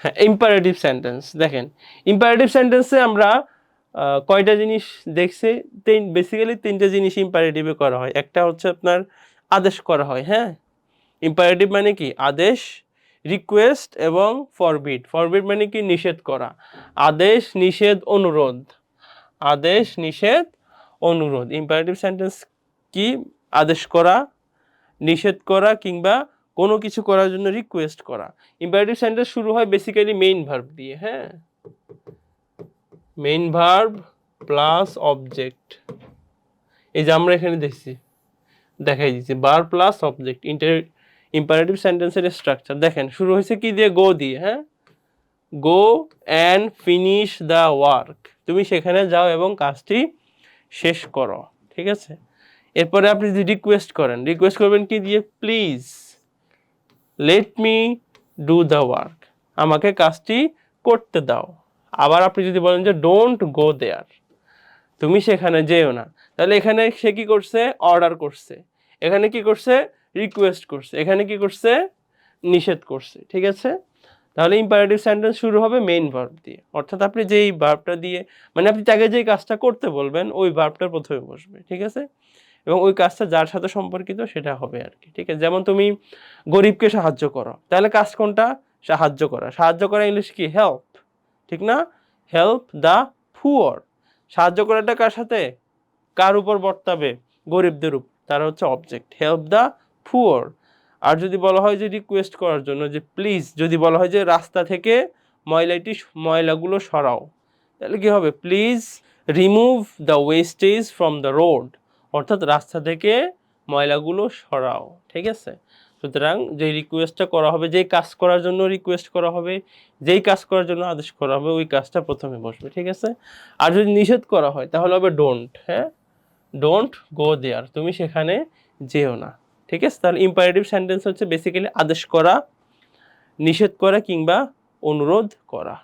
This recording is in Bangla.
হ্যাঁ ইম্পারেটিভ সেন্টেন্স দেখেন। ইম্পারেটিভ সেন্টেন্সে আমরা কয়টা জিনিস দেখছি? তিন বেসিক্যালি তিনটা জিনিস ইম্পারেটিভে করা হয়। একটা হচ্ছে আপনার আদেশ করা হয় হ্যাঁ? ইম্পারেটিভ মানে কি? আদেশ রিকোয়েস্ট এবং ফরবিড ফরবিড মানে কি? নিষেধ করা। আদেশ, নিষেধ, অনুরোধ। আদেশ, নিষেধ, অনুরোধ। ইম্পারেটিভ সেন্টেন্স কি? আদেশ করা, নিষেধ করা কিংবা কোনো কিছু করার জন্য রিকোয়েস্ট করা। ইম্পারেটিভ সেন্টেন্স শুরু হয় বেসিক্যালি মেইন ভার্ব দিয়ে হ্যাঁ? মেইন ভার্ব প্লাস অবজেক্ট এই যে আমরা এখানে দেখছি, দেখাই দিচ্ছি বার প্লাস অবজেক্ট ইন্টার ইম্পারেটিভ সেন্টেন্সের স্ট্রাকচার দেখেন, শুরু হয়েছে কি দিয়ে? গো দিয়ে হ্যাঁ? Go and finish the work তুমি সেখানে যাও এবং কাজটি শেষ করো, ঠিক আছে? এরপরে আপনি যদি রিকোয়েস্ট করেন রিকোয়েস্ট করবেন কি দিয়ে? Please let me do the work আমাকে কাজটি করতে দাও। আবার আপনি যদি বলেন যে ডোন্ট গো দেয়ার তুমি সেখানে যেও না। তাহলে এখানে সে কি করছে? অর্ডার করছে। এখানে কি করছে? রিকোয়েস্ট করছে। এখানে কি করছে? নিষেধ করছে। ঠিক আছে? তাহলে ইম্পারেটিভ সেন্টেন্স শুরু হবে মেইন ভার্ব দিয়ে। অর্থাৎ আপনি যেই ভার্বটা দিয়ে মানে আপনি তাকে যেই কাজটা করতে বলবেন, ওই ভার্বটা প্রথমে বসবে। ঠিক আছে? এবং ওই কাজটা যার সাথে সম্পর্কিত সেটা হবে আর কি, ঠিক আছে? যেমন তুমি গরিবকে সাহায্য করো, তাহলে কাজ কোনটা? সাহায্য করা। সাহায্য করা ইংলিশ কি? হেল্প ঠিক না? হেল্প দ্য পুয়ার সাহায্য করাটা কার সাথে? কার উপর বর্তাবে? গরিবদের উপর তারা হচ্ছে অবজেক্ট হেল্প দ্য পুয়ার আর যদি বলা হয় যে রিকোয়েস্ট করার জন্য, যে প্লিজ যদি বলা হয় যে রাস্তা থেকে ময়লাটি ময়লাগুলো সরাও, তাহলে কী হবে? Please remove the wastage from the road অর্থাৎ রাস্তা থেকে ময়লাগুলো সরাও, ঠিক আছে? সুতরাং যে রিকোয়েস্টটা করা হবে, যেই কাজ করার জন্য রিকোয়েস্ট করা হবে, যেই কাজ করার জন্য আদেশ করা হবে, ওই কাজটা প্রথমে বসবে, ঠিক আছে? আর যদি নিষেধ করা হয়, তাহলে হবে ডোন্ট হ্যাঁ? ডোন্ট গো দেয়ার তুমি সেখানে যেও না, ঠিক আছে? তাহলে ইম্পারেটিভ সেন্টেন্স হচ্ছে বেসিক্যালি আদেশ করা, নিষেধ করা কিংবা অনুরোধ করা।